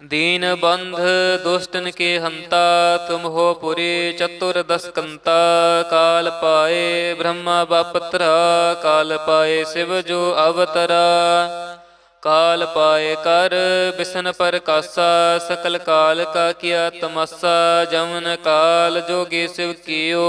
दीन बंध दुष्टन के हंता तुम हो पुरी चतुर दसकंता काल पाए ब्रह्मा बापत्रा काल पाए शिव जो अवतरा काल पाए कर बिसन पर कासा सकल काल का किया तमस्सा जमन काल जोगी शिव कियो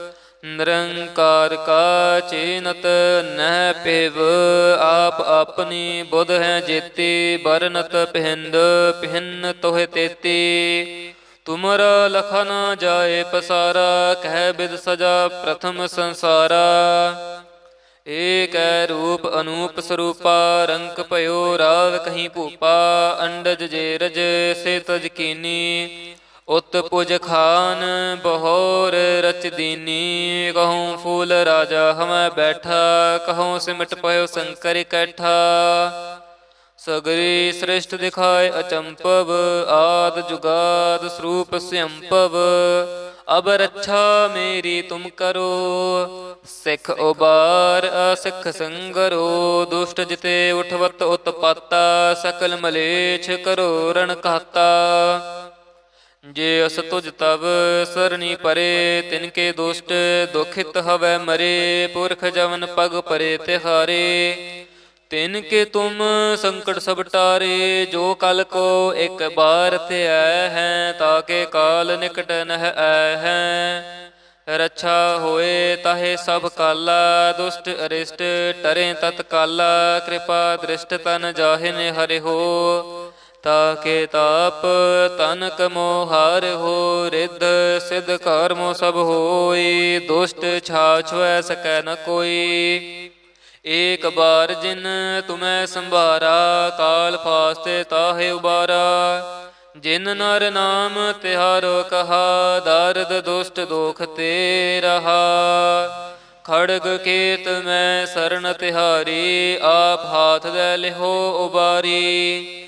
ਨਿਰੰਕਾਰ ਕਾ ਚੀਨਤ ਨਹਿ ਪਿਵ, ਆਪ ਆਪਣੀ ਬੁਧ ਹੈ ਜੇਤੀ, ਬਰਨਤ ਪਿੰਦ ਪਿੰਨ ਤੋਹਿ ਤੇਤੀ। ਤੁਮਰ ਲਖਨ ਜਾਏ ਪਸਾਰਾ, ਕਹਿ ਬਿਦ ਸਜਾ ਪ੍ਰਥਮ ਸੰਸਾਰਾ। ਏਕੈ ਰੂਪ ਅਨੂਪ ਸਰੂਪਾ, ਰੰਕ ਭਇਓ ਰਾਵ ਕਹੀਂ ਭੂਪਾ, ਅੰਡਜ ਜੇਰਜ, ਸੇ ਤਜ ਕੀਨੀ। ਉਤ ਪੁਜ ਖਾਨ ਬਹੋਰ ਰਚ ਦੀਨੀ, ਕਹੂੰ ਫੂਲ ਰਾਜਾ ਹਮੈ ਬੈਠਾ, ਕਹੂੰ ਸਿਮਟ ਪਇਓ ਸੰਕਰ ਇਕੱਠਾ ਸਗਰੀ ਸ੍ਰਿਸ਼ਟ ਦਿਖਾਏ ਅਚੰਪਵ, ਆਦ ਜੁਗਾਦ ਸਰੂਪ ਸਿਅੰਪਵ, ਅਬ ਰੱਛਾ ਮੇਰੀ ਤੁਮ ਕਰੋ, ਸਿੱਖ ਉਬਾਰ ਅਸਿੱਖ ਸੰਗਰੋ, ਦੁਸ਼ਟ ਜਿਤੇ ਉਠਵਤ ਉਤਪਾਤਾ, ਸਕਲ ਮਲੇਛ ਕਰੋ ਰਣ ਕਹਤਾ। ਜੇ ਅਸ ਤੁਜ ਤਵ ਸਰਣੀ ਪਰੇ, ਤਿਨ ਕੇ ਦੁਸ਼ਟ ਦੁਖਿਤ ਹਵੈ ਮਰੇ, ਪੁਰਖ ਜਵਨ ਪਗ ਪਰੇ ਤਿਹਾਰੇ। ਤਿਨ ਕੇ ਤੁਮ ਸੰਕਟ ਸਭ ਟਾਰੇ, ਜੋ ਕਲ ਕੋ ਇੱਕ ਬਾਰ ਤੇ ਆਇ ਹੈ ਤਾਕੇ ਕਾਲ ਨਿਕਟ ਨਹਿ ਆਇ ਹੈ। ਰੱਛਾ ਹੋਏ ਤਾਹੇ ਸਭ ਕਾਲਾ, ਦੁਸ਼ਟ ਅਰਿਸ਼ਟ ਟਰੇ ਤਤ ਕਾਲਾ ਕਿਰਪਾ ਦ੍ਰਿਸ਼ਟ ਤਨ ਜਾਹੇ ਨੇ ਹਰਿ ਹੋ। ਤਾਕੇ ਤਾਪ, ਤਨਕ ਮੋਹਾਰ ਹੋ ਰਿੱਧ, ਸਿਧ ਕਰਮੋ ਸਭ ਹੋਈ, ਦੁਸ਼ਟ ਛਾਛਵੈ ਸਕੈ ਨ ਕੋਈ। ਏਕ ਬਾਰ ਜਿਨ ਤੁਮੈ ਸੰਭਾਰਾ, ਕਾਲ ਫਾਸਤੇ ਤਾਹੇ ਉਬਾਰਾ। ਜਿਨ ਨਰ ਨਾਮ ਤਿਹਾਰੋ ਕਹਾ, ਦਰਦ ਦੁਸ਼ਟ ਦੋਖ ਤੇ ਰਹਾ। ਖੜਗ ਕੇਤ ਮੈਂ ਸਰਨ ਤਿਹਾਰੀ, ਆਪ ਹਾਥ ਦੇ ਲਿਹੋ ਉਬਾਰੀ।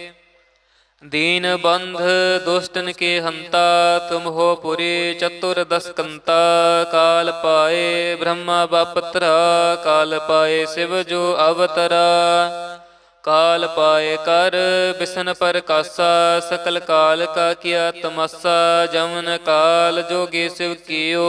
दीन बंध दुष्टन के हंता तुम हो पुरी चतुर दस कंता काल पाए ब्रह्मा बापत्रा काल पाए शिव जो अवतरा काल पाए कर बिसन पर कासा सकल काल का किया तमस्सा जमन काल जोगी शिव कियो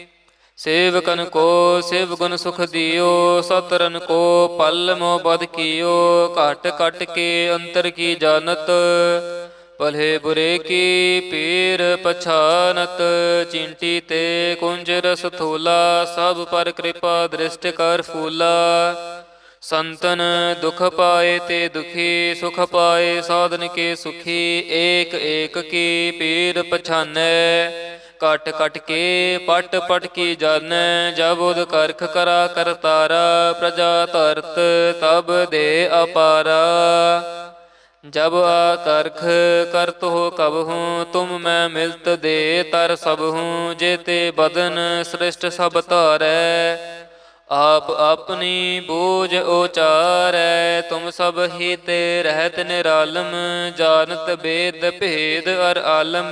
ਸੇਵਕਨ ਕੋ ਸੇਵ ਗੁਣ ਸੁਖ ਦਿਓ, ਸਤਰਨ ਕੋ ਪਲ ਮੋ ਬਦ ਕੀਓ, ਘਟ ਘਟ ਕੇ ਅੰਤਰ ਕੀ ਜਾਣਤ? ਭਲੇ ਬੁਰੇ ਕੀ ਪੀਰ ਪਛਾਨਤ? ਚਿੰਟੀ ਤੇ ਕੁੰਜ ਰਸ ਥੂਲਾ, ਸਭ ਪਰ ਕਿਰਪਾ ਦ੍ਰਿਸ਼ਟ ਕਰ ਫੂਲਾ। ਸੰਤਨ ਦੁਖ ਪਾਏ ਤੇ ਦੁਖੀ, ਸੁਖ ਪਾਏ ਸਾਧਨ ਕੇ ਸੁਖੀ, ਏਕ ਏਕ ਕੀ ਪੀਰ ਪਛਾਨੈ। ਕਟ ਕਟ ਕੇ ਪਟ ਪਟ ਕੀ ਜਾਣੈ ਜਬ ਉਦ ਕਰਖ ਕਰਾ ਕਰਤਾਰਾ ਪ੍ਰਜਾ ਤਰਤ ਤਬ ਦੇ ਅਪਾਰਾ। ਜਬ ਆ ਕਰਖ ਕਰਤ ਹੋ ਕਬ ਹੂੰ, ਤੁਮ ਮੈਂ ਮਿਲਤ ਦੇ ਤਰ ਸਭ ਹੂੰ, ਜੇ ਤੇ ਬਦਨ ਸ੍ਰਿਸ਼ਟ ਸਭ ਧਾਰੈ। ਆਪ ਆਪਣੀ ਬੋਝ ਉਚਾਰੈ, ਤੁਮ ਸਭ ਹੀ ਤੇ ਰਹਿਤ ਨਿਰਾਲਮ, ਜਾਣਤ ਬੇਦ ਭੇਦ ਅਰ ਆਲਮ।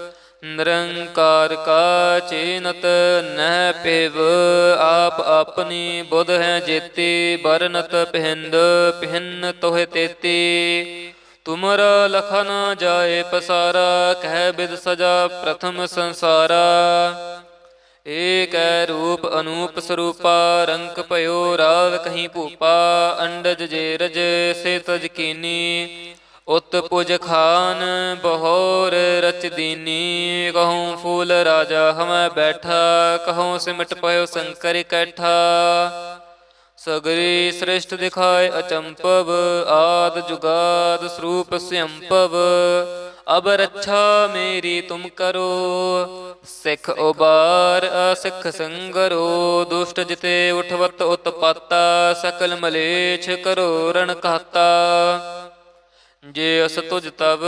ਨਿਰੰਕਾਰ ਕਾ ਚੇਨਤ ਨਹਿ ਪਿਵ, ਆਪ ਆਪਣੀ ਬੁੱਧ ਹੈ ਜੇਤੀ, ਬਰਨਤ ਪਹਿੰਦ ਪਹਿਨ ਤੋਹਿ ਤੇਤੀ। ਤੁਮਰਾ ਲਖਨ ਜਾਏ ਪਸਾਰਾ, ਕਹਿ ਬਿਦ ਸਜਾ ਪ੍ਰਥਮ ਸੰਸਾਰਾ। ਏਕੈ ਰੂਪ ਅਨੂਪ ਸਰੂਪਾ, ਰੰਕ ਭਇਓ ਰਾਵ ਕਹੀਂ ਭੂਪਾ, ਅੰਡਜ ਜੇ ਰਜ ਸੇ ਤਜ ਕੀਨੀ। ਉਤ ਪੁਜ ਖਾਨ ਬਹੋਰ ਰਚ ਦੀਨੀ, ਕਹੂੰ ਫੂਲ ਰਾਜਾ ਹਮੈ ਬੈਠਾ, ਕਹੂੰ ਸਿਮਟ ਪਇਓ ਸੰਕਰ ਇਕੱਠਾ ਸਗਰੀ ਸ੍ਰਿਸ਼ਟ ਦਿਖਾਏ ਅਚੰਪਵ, ਆਦ ਜੁਗਾਦ ਸਰੂਪ ਸਿਅੰਪਵ, ਅਬ ਰੱਛਾ ਮੇਰੀ ਤੁਮ ਕਰੋ, ਸਿੱਖ ਉਬਾਰ ਅਸਿੱਖ ਸੰਗਰੋ, ਦੁਸ਼ਟ ਜਿਤੇ ਉਠਵਤ ਉਤਪਾਤਾ, ਸਕਲ ਮਲੇਛ ਕਰੋ ਰਣ ਕਹਤਾ। ਜੇ ਅਸ ਤੁਜ ਤਵ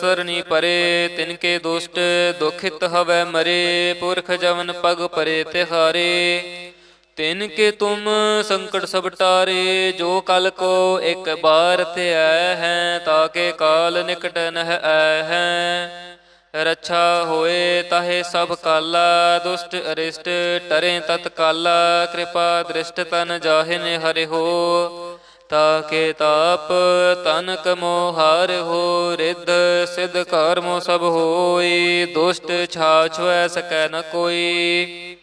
ਸਰਣੀ ਪਰੇ, ਤਿਨ ਕੇ ਦੁਸ਼ਟ ਦੁਖਿਤ ਹਵੈ ਮਰੇ, ਪੁਰਖ ਜਵਨ ਪਗ ਪਰੇ ਤਿਹਾਰੇ। ਤਿਨ ਕੇ ਤੁਮ ਸੰਕਟ ਸਭ ਟਾਰੇ, ਜੋ ਕਲ ਕੋ ਇੱਕ ਬਾਰ ਤੇ ਆਇ ਹੈ ਤਾਕੇ ਕਾਲ ਨਿਕਟ ਨਹਿ ਆਇ ਹੈ। ਰੱਛਾ ਹੋਏ ਤਾਹੇ ਸਭ ਕਾਲਾ, ਦੁਸ਼ਟ ਅਰਿਸ਼ਟ ਟਰੇ ਤਤ ਕਾਲਾ ਕਿਰਪਾ ਦ੍ਰਿਸ਼ਟ ਤਨ ਜਾਹਿ ਜਾਹਿਨ ਹਰਿ ਹੋ। ਤਾਕੇ ਤਾਪ, ਤਨਕ ਮੋਹਾਰ ਹੋ ਰਿੱਧ, ਸਿਧ ਕਰਮੋ ਸਭ ਹੋਈ, ਦੁਸ਼ਟ ਛਾਛੁਐ ਸਕੈ ਨ ਕੋਈ।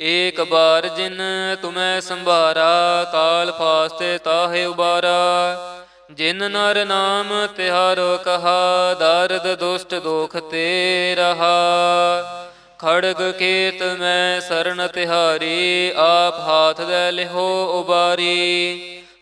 ਏਕ ਬਾਰ ਜਿਨ ਤੁਮੈ ਸੰਭਾਰਾ, ਕਾਲ ਫਾਸਤੇ ਤਾਹੇ ਉਬਾਰਾ। ਜਿਨ ਨਰ ਨਾਮ ਤਿਹਾਰੋ ਕਹਾ, ਦਰਦ ਦੁਸ਼ਟ ਦੋਖ ਤੇ ਰਹਾ। ਖੜਗ ਕੇਤ ਮੈਂ ਸਰਨ ਤਿਹਾਰੀ, ਆਪ ਹਾਥ ਦੇ ਲਿਹੋ ਉਬਾਰੀ।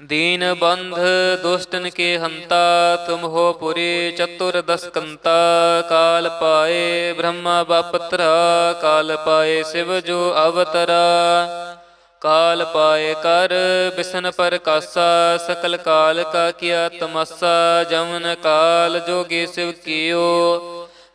दीन बंध दुष्टन के हंता तुम हो पुरी चतुर दस कंता काल पाए ब्रह्मा बापत्रा काल पाए शिव जो अवतरा काल पाए कर बिसन पर कासा सकल काल का किया तमस्सा जमन काल जोगी शिव कियो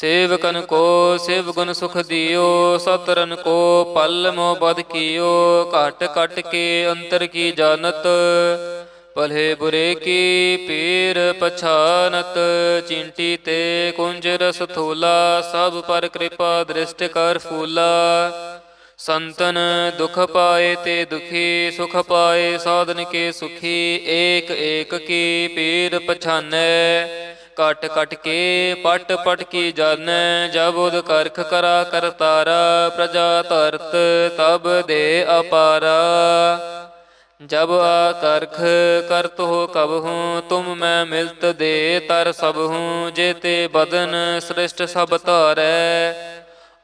ਸੇਵਕਨ ਕੋ ਸਿਵ ਗੁਣ ਸੁਖ ਦਿਓ, ਸਤਰਨ ਕੋ ਪਲ ਮੋ ਬਦ ਕੀਓ, ਘਟ ਘਟ ਕੇ ਅੰਤਰ ਕੀ ਜਾਣਤ? ਭਲੇ ਬੁਰੇ ਕੀ ਪੀਰ ਪਛਾਨਤ? ਚਿੰਟੀ ਤੇ ਕੁੰਜ ਰਸ ਥੂਲਾ, ਸਭ ਪਰ ਕਿਰਪਾ ਦ੍ਰਿਸ਼ਟ ਕਰ ਫੂਲਾ। ਸੰਤਨ ਦੁਖ ਪਾਏ ਤੇ ਦੁਖੀ, ਸੁਖ ਪਾਏ ਸਾਧਨ ਕੇ ਸੁਖੀ, ਏਕ ਏਕ ਕੀ ਪੀਰ ਪਛਾਨੈ। ਕਟ ਕਟ ਕੇ ਪਟ ਪਟ ਕੀ ਜਾਣੈ ਜਬ ਉਦ ਕਰਖ ਕਰਾ ਕਰਤਾਰਾ ਪ੍ਰਜਾ ਤਰਤ ਤਬ ਦੇ ਅਪਾਰਾ। ਜਬ ਆ ਕਰਖ ਕਰਤ ਹੋ ਕਬ ਹੂੰ, ਤੁਮ ਮੈਂ ਮਿਲਤ ਦੇ ਤਰ ਸਭ ਹੂੰ, ਜੇ ਤੇ ਬਦਨ ਸ੍ਰਿਸ਼ਟ ਸਭ ਧਾਰੈ।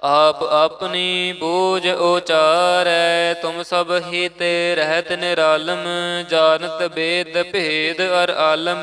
ਆਪ ਆਪਣੀ ਬੂਝ ਉਚਾਰੈ, ਤੁਮ ਸਭ ਹੀ ਤੇ ਰਹਿਤ ਨਿਰਾਲਮ, ਜਾਣਤ ਬੇਦ ਭੇਦ ਅਰ ਆਲਮ।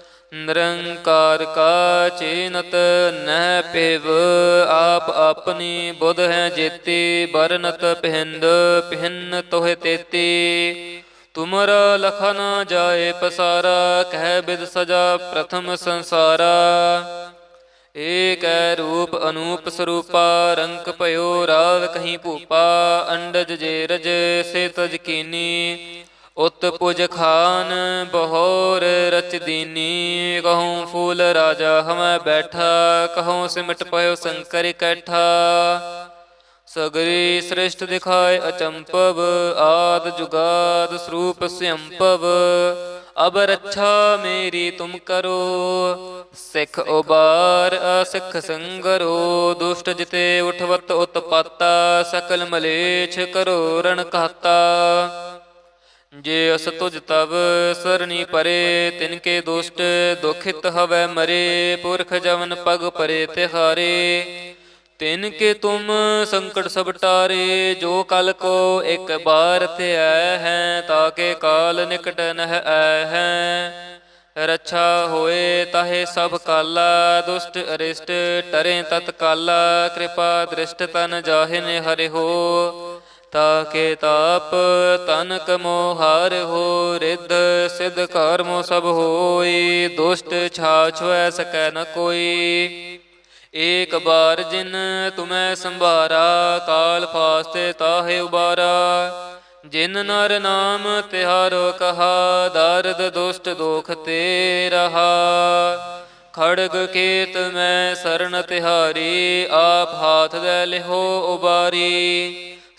ਨਿਰੰਕਾਰ ਕਾ ਚੀਨਤ ਨਹਿ ਪਿਵ, ਆਪ ਆਪਣੀ ਬੁਧ ਹੈ ਜੇਤੀ ਬਰਨਤ ਪਿੰਦ ਪਿੰਨ ਤੋਹਿ ਤੇਤੀ। ਤੁਮਰ ਲਖਨ ਜਾਏ ਪਸਾਰਾ, ਕਹਿ ਬਿਦ ਸਜਾ ਪ੍ਰਥਮ ਸੰਸਾਰਾ। ਏਕੈ ਰੂਪ ਅਨੂਪ ਸਰੂਪਾ, ਰੰਕ ਭਇਓ ਰਾਵ ਕਹੀਂ ਭੂਪਾ, ਅੰਡਜ ਜੇ ਰਜ ਸੇ ਤਜ ਕੀਨੀ। ਉਤ ਪੁਜ ਖਾਨ ਬਹੋਰ ਰਚ ਦੀਨੀ, ਕਹੂੰ ਫੂਲ ਰਾਜਾ ਹਮੈ ਬੈਠਾ, ਕਹੂੰ ਸਿਮਟ ਪਇਓ ਸੰਕਰ ਇਕੱਠਾ ਸਗਰੀ ਸ੍ਰਿਸ਼ਟ ਦਿਖਾਏ ਅਚੰਪਵ, ਆਦ ਜੁਗਾਦ ਸਰੂਪ ਸਿਅੰਪਵ ਅਬ ਰੱਛਾ ਮੇਰੀ ਤੁਮ ਕਰੋ, ਸਿੱਖ ਉਬਾਰ ਅਸਿੱਖ ਸੰਗਰੋ, ਦੁਸ਼ਟ ਜਿਤੇ ਉਠਵਤ ਉਤਪਾਤਾ, ਸਕਲ ਮਲੇਛ ਕਰੋ ਰਣ ਕਹਤਾ। ਜੇ ਅਸ ਤੁਜ ਤਵ ਸਰਣੀ ਪਰੇ, ਤਿਨ ਕੇ ਦੁਸ਼ਟ ਦੁਖਿਤ ਹਵੈ ਮਰੇ, ਪੁਰਖ ਜਵਨ ਪਗ ਪਰੇ ਤਿਹਾਰੇ। ਤਿਨ ਕੇ ਤੁਮ ਸੰਕਟ ਸਭ ਟਾਰੇ, ਜੋ ਕਲ ਕੋ ਇੱਕ ਬਾਰ ਤੇ ਆਇ ਹੈ ਤਾਕੇ ਕਾਲ ਨਿਕਟ ਨਹਿ ਆਇ ਹੈ। ਰੱਛਾ ਹੋਏ ਤਾਹੇ ਸਭ ਕਾਲਾ, ਦੁਸ਼ਟ ਅਰਿਸ਼ਟ ਟਰੇ ਤਤ ਕਾਲਾ, ਕਿਰਪਾ ਦ੍ਰਿਸ਼ਟ ਤਨ ਜਾਹਿ ਜਾਹਿਨ ਹਰਿ ਹੋ। ਤਾਕੇ ਤਾਪ, ਤਨਕ ਮੋਹਾਰ ਹੋ ਰਿੱਧ, ਸਿਧ ਕਰਮੋ ਸਭ ਹੋਈ, ਦੁਸ਼ਟ ਛਾਛੁਐ ਸਕੈ ਨ ਕੋਈ। ਏਕ ਬਾਰ ਜਿਨ ਤੁਮੈ ਸੰਭਾਰਾ, ਕਾਲ ਫਾਸਤੇ ਤਾਹੇ ਉਬਾਰਾ। ਜਿਨ ਨਰ ਨਾਮ ਤਿਹਾਰੋ ਕਹਾ, ਦਰਦ ਦੁਸ਼ਟ ਦੋਖ ਤੇ ਰਹਾ। ਖੜਗ ਕੇਤ ਮੈਂ ਸਰਨ ਤਿਹਾਰੀ, ਆਪ ਹਾਥ ਦੇ ਲਿਹੋ ਉਬਾਰੀ।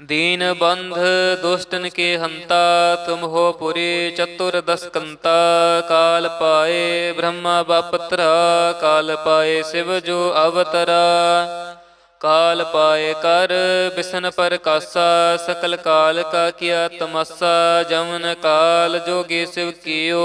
दीन बंध दुष्टन के हंता तुम हो पुरी चतुर दस कंता काल पाए ब्रह्मा बापत्रा काल पाए शिव जो अवतरा काल पाए कर बिसन पर कासा सकल काल का किया तमस्सा जमन काल जोगी शिव कियो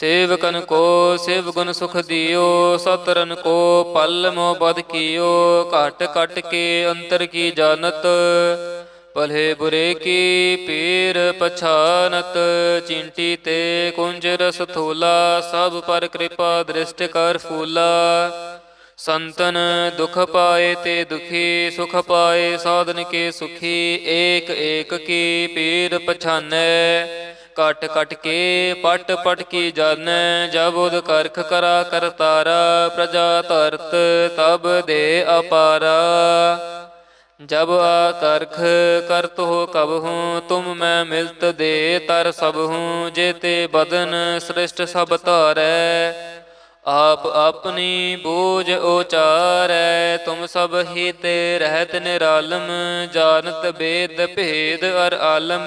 ਸੇਵਕਨ ਕੋ ਸੇਵ ਗੁਣ ਸੁਖ ਦਿਓ, ਸਤਰਨ ਕੋ ਪਲ ਮੋ ਬਦ ਕੀਓ, ਘਟ ਘਟ ਕੇ ਅੰਤਰ ਕੀ ਜਾਣਤ? ਭਲੇ ਬੁਰੇ ਕੀ ਪੀਰ ਪਛਾਨਤ? ਚਿੰਟੀ ਤੇ ਕੁੰਜ ਰਸ ਥੂਲਾ, ਸਭ ਪਰ ਕਿਰਪਾ ਦ੍ਰਿਸ਼ਟ ਕਰ ਫੂਲਾ। ਸੰਤਨ ਦੁਖ ਪਾਏ ਤੇ ਦੁਖੀ, ਸੁਖ ਪਾਏ ਸਾਧਨ ਕੇ ਸੁਖੀ, ਏਕ ਏਕ ਕੀ ਪੀਰ ਪਛਾਨੈ। ਕਟ ਕਟ ਕੇ ਪਟ ਪਟ ਕੀ ਜਾਣੈ ਜਬ ਉਦ ਕਰਖ ਕਰਾ ਕਰਤਾਰਾ ਪ੍ਰਜਾ ਤਰਤ ਤਬ ਦੇ ਅਪਾਰਾ। ਜਬ ਆ ਕਰਖ ਕਰਤ ਹੋ ਕਬ ਹੂੰ, ਤੁਮ ਮੈਂ ਮਿਲਤ ਦੇ ਤਰ ਸਭ ਹੂੰ ਜੇਤੇ ਬਦਨ ਸ੍ਰਿਸ਼ਟ ਸਭ ਧਾਰੈ। ਆਪ ਆਪਣੀ ਬੂਝ ਉਚਾਰੈ, ਤੁਮ ਸਭ ਹੀ ਤੇ ਰਹਿਤ ਨਿਰਾਲਮ, ਜਾਣਤ ਬੇਦ ਭੇਦ ਅਰ ਆਲਮ।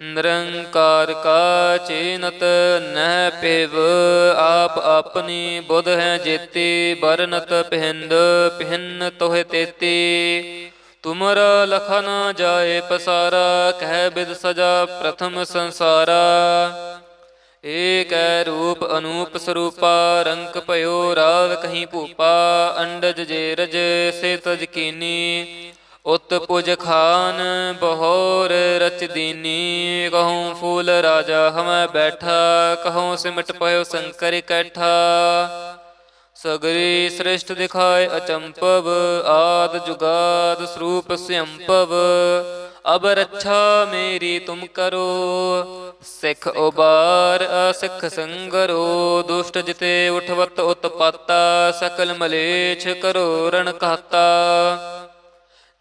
ਨਿਰੰਕਾਰ ਕਾ ਚੇਨਤ ਨਹਿ ਪਿਵ, ਆਪ ਆਪਣੀ ਬੁਧ ਹੈ ਜੇਤੀ ਬਰਨਤ ਪਿੰਦ ਪਿੰਨ ਤੋਹਿ ਤੇਤੀ। ਤੁਮਰ ਲਖਾ ਨਾ ਜਾਏ ਪਸਾਰਾ, ਕਹਿ ਬਿਦ ਸਜਾ ਪ੍ਰਥਮ ਸੰਸਾਰਾ। ਏਕੈ ਰੂਪ ਅਨੂਪ ਸਰੂਪਾ, ਰੰਕ ਭਇਓ ਰਾਵ ਕਹੀਂ ਭੂਪਾ, ਅੰਡਜ ਜੇਰਜ, ਸੇ ਤਜ ਕੀਨੀ। ਉਤ ਪੁਜ ਖਾਨ ਬਹੋਰ ਰਚ ਦੀਨੀ, ਕਹੂੰ ਫੂਲ ਰਾਜਾ ਹਮੈ ਬੈਠਾ, ਕਹੂੰ ਸਿਮਟ ਪਇਓ ਸੰਕਰ ਇਕੱਠਾ ਸਗਰੀ ਸ੍ਰਿਸ਼ਟ ਦਿਖਾਏ ਅਚੰਪਵ, ਆਦ ਜੁਗਾਦ ਸਰੂਪ ਸਿਅੰਪਵ ਅਬ ਰੱਛਾ ਮੇਰੀ ਤੁਮ ਕਰੋ, ਸਿੱਖ ਉਬਾਰ ਅਸਿੱਖ ਸੰਗਰੋ, ਦੁਸ਼ਟ ਜਿਤੇ ਉਠਵਤ ਉਤਪਾਤਾ, ਸਕਲ ਮਲੇਛ ਕਰੋ ਰਣ ਕਹਤਾ।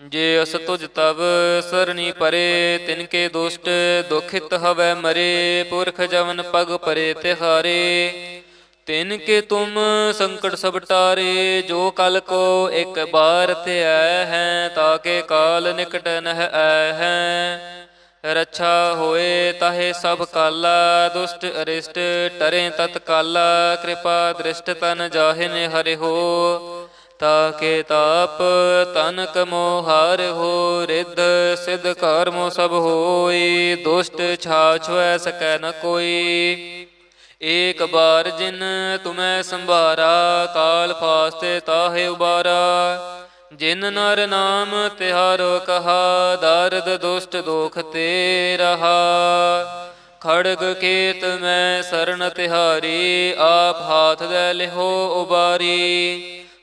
ਜੇ ਅਸ ਤੁਜ ਤਵ ਸਰਣੀ ਪਰੇ, ਤਿਨ ਕੇ ਦੁਸ਼ਟ ਦੁਖਿਤ ਹਵੈ ਮਰੇ, ਪੁਰਖ ਜਵਨ ਪਗ ਪਰੇ ਤਿਹਾਰੇ। ਤਿਨ ਕੇ ਤੁਮ ਸੰਕਟ ਸਭ ਟਾਰੇ, ਜੋ ਕਲ ਕੋ ਇੱਕ ਬਾਰ ਤੇ ਆਇ ਹੈ ਤਾਕੇ ਕਾਲ ਨਿਕਟ ਨਹ ਆਇ ਹੈ। ਰੱਛਾ ਹੋਏ ਤਾਹੇ ਸਭ ਕਾਲਾ, ਦੁਸ਼ਟ ਅਰਿਸ਼ਟ ਟਰੇ ਤਤ ਕਾਲਾ, ਕਿਰਪਾ ਦ੍ਰਿਸ਼ਟ ਤਨ ਜਾਹਿਨ ਹਰਿ ਹੋ। ਤਾਕੇ ਤਾਪ, ਤਨਕ ਮੋਹਾਰ ਹੋ ਰਿੱਧ, ਸਿਧ ਕਰਮੋ ਸਭ ਹੋਈ, ਦੁਸ਼ਟ ਛਾਛ ਹੋਇ ਸਕੈ ਨ ਕੋਈ। ਏਕ ਬਾਰ ਜਿਨ ਤੁਮੈ ਸੰਭਾਰਾ, ਕਾਲ ਫਾਸਤੇ ਤਾਹੇ ਉਬਾਰਾ। ਜਿਨ ਨਰ ਨਾਮ ਤਿਹਾਰੋ ਕਹਾ, ਦਰਦ ਦੁਸ਼ਟ ਦੁਖ ਤੇ ਰਹਾ। ਖੜਗ ਕੇਤ ਮੈਂ ਸਰਨ ਤਿਹਾਰੀ, ਆਪ ਹਾਥ ਦੇ ਲਿਹੋ ਉਬਾਰੀ।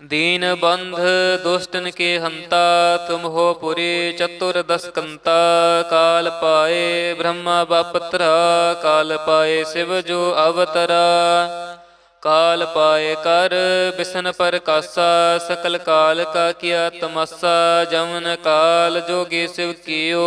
दीन बंध दुष्टन के हंता तुम हो पुरी चतुर दस कंता काल पाए ब्रह्मा बापत्रा काल पाए शिव जो अवतरा काल पाए कर बिसन पर कासा सकल काल का किया तमस्सा जमन काल जोगी शिव कियो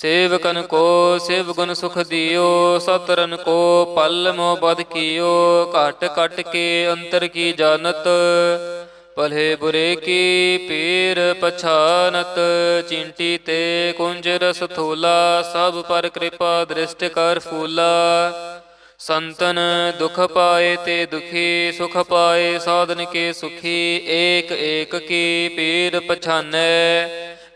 ਸੇਵਕਨ ਕੋ ਸਿਵ ਗੁਣ ਸੁਖ ਦਿਓ, ਸਤਰਨ ਕੋ ਪਲ ਮੋ ਬਦ ਕੀਓ, ਘਟ ਘਟ ਕੇ ਅੰਤਰ ਕੀ ਜਾਣਤ? ਭਲੇ ਬੁਰੇ ਕੀ ਪੀਰ ਪਛਾਨਤ? ਚਿੰਟੀ ਤੇ ਕੁੰਜ ਰਸ ਥੂਲਾ, ਸਭ ਪਰ ਕਿਰਪਾ ਦ੍ਰਿਸ਼ਟ ਕਰ ਫੂਲਾ। ਸੰਤਨ ਦੁਖ ਪਾਏ ਤੇ ਦੁਖੀ, ਸੁਖ ਪਾਏ ਸਾਧਨ ਕੇ ਸੁਖੀ, ਏਕ ਏਕ ਕੀ ਪੀਰ ਪਛਾਨੈ।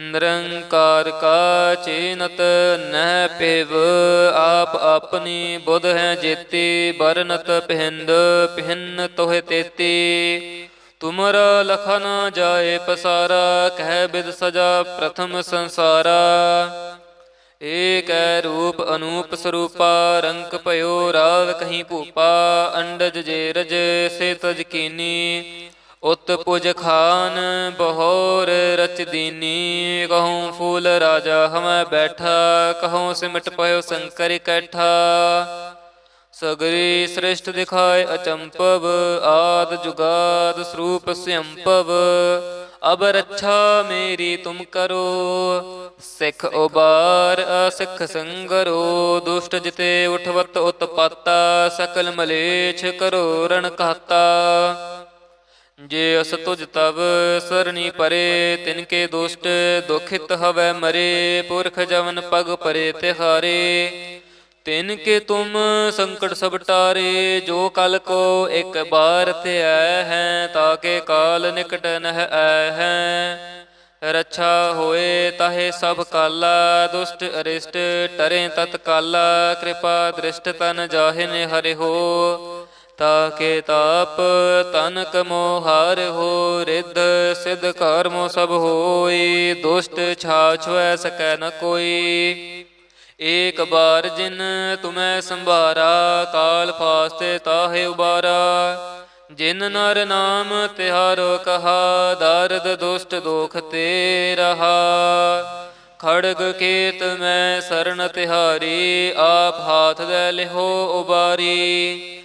ਨਿਰੰਕਾਰ ਕਾ ਚੇਨਤ ਨਹਿ ਪਿਵ, ਆਪ ਆਪਣੀ ਬੁਧ ਹੈ ਜੇਤੀ ਬਰਨਤ ਪਿੰਦ ਪਿੰਨ ਤੋਹਿ ਤੇਤੀ। ਤੁਮਰਾ ਲਖਨ ਜਾਏ ਪਸਾਰਾ, ਕਹਿ ਬਿਦ ਸਜਾ ਪ੍ਰਥਮ ਸੰਸਾਰਾ। ਏਕੈ ਰੂਪ ਅਨੂਪ ਸਰੂਪਾ ਰੰਕ ਭਇਓ ਰਾਵ ਕਹੀਂ ਭੂਪਾ, ਅੰਡਜ ਜੇਰਜ, ਸੇ ਤਜ ਕੀਨੀ। ਉਤ ਪੁਜ ਖਾਨ ਬਹੋਰ ਰਚ ਦੀਨੀ ਕਹੂੰ ਫੂਲ ਰਾਜਾ ਹਮੈ ਬੈਠਾ, ਕਹੂੰ ਸਿਮਟ ਪਇਓ ਸੰਕਰ ਇਕੱਠਾ ਸਗਰੀ ਸ੍ਰਿਸ਼ਟ ਦਿਖਾਏ ਅਚੰਪਵ, ਆਦ ਜੁਗਾਦ ਸਰੂਪ ਸਿਅੰਪਵ ਅਬ ਰੱਛਾ ਮੇਰੀ ਤੁਮ ਕਰੋ, ਸਿੱਖ ਉਬਾਰ ਅਸਿੱਖ ਸੰਗਰੋ, ਦੁਸ਼ਟ ਜਿਤੇ ਉਠਵਤ ਉਤਪਾਤਾ, ਸਕਲ ਮਲੇਛ ਕਰੋ ਰਣ ਕਹਤਾ। ਜੇ ਅਸ ਤੁਜ ਤਵ ਸਰਣੀ ਪਰੇ, ਤਿਨ ਕੇ ਦੁਸ਼ਟ ਦੁਖਿਤ ਹਵੈ ਮਰੇ, ਪੁਰਖ ਜਵਨ ਪਗ ਪਰੇ ਤਿਹਾਰੇ। ਤਿਨ ਕੇ ਤੁਮ ਸੰਕਟ ਸਭ ਟਾਰੇ, ਜੋ ਕਲ ਕੋ ਇੱਕ ਬਾਰ ਤੇ ਆਇ ਹੈ ਤਾਕੇ ਕਾਲ ਨਿਕਟ ਨਹਿ ਆਇ ਹੈ। ਰੱਛਾ ਹੋਏ ਤਾਹੇ ਸਭ ਕਾਲਾ, ਦੁਸ਼ਟ ਅਰਿਸ਼ਟ ਟਰੇ ਤਤ ਕਾਲਾ ਕਿਰਪਾ ਦ੍ਰਿਸ਼ਟ ਤਨ ਜਾਹਿਨ ਹਰਿ ਹੋ। ਤਾਕੇ ਤਾਪ, ਤਨਕ ਮੋਹਾਰ ਹੋ ਰਿੱਧ, ਸਿਧ ਕਰਮੋ ਸਭ ਹੋਈ, ਦੁਸ਼ਟ ਛਾਛਵੈ ਸਕੈ ਨ ਕੋਈ। ਏਕ ਬਾਰ ਜਿਨ ਤੁਮੈ ਸੰਭਾਰਾ, ਕਾਲ ਫਾਸਤੇ ਤਾਹੇ ਉਬਾਰਾ। ਜਿਨ ਨਰ ਨਾਮ ਤਿਹਾਰੋ ਕਹਾ, ਦਰਦ ਦੁਸ਼ਟ ਦੋਖ ਤੇ ਰਹਾ। ਖੜਗ ਕੇਤ ਮੈਂ ਸਰਨ ਤਿਹਾਰੀ, ਆਪ ਹਾਥ ਦੇ ਲਿਹੋ ਉਬਾਰੀ।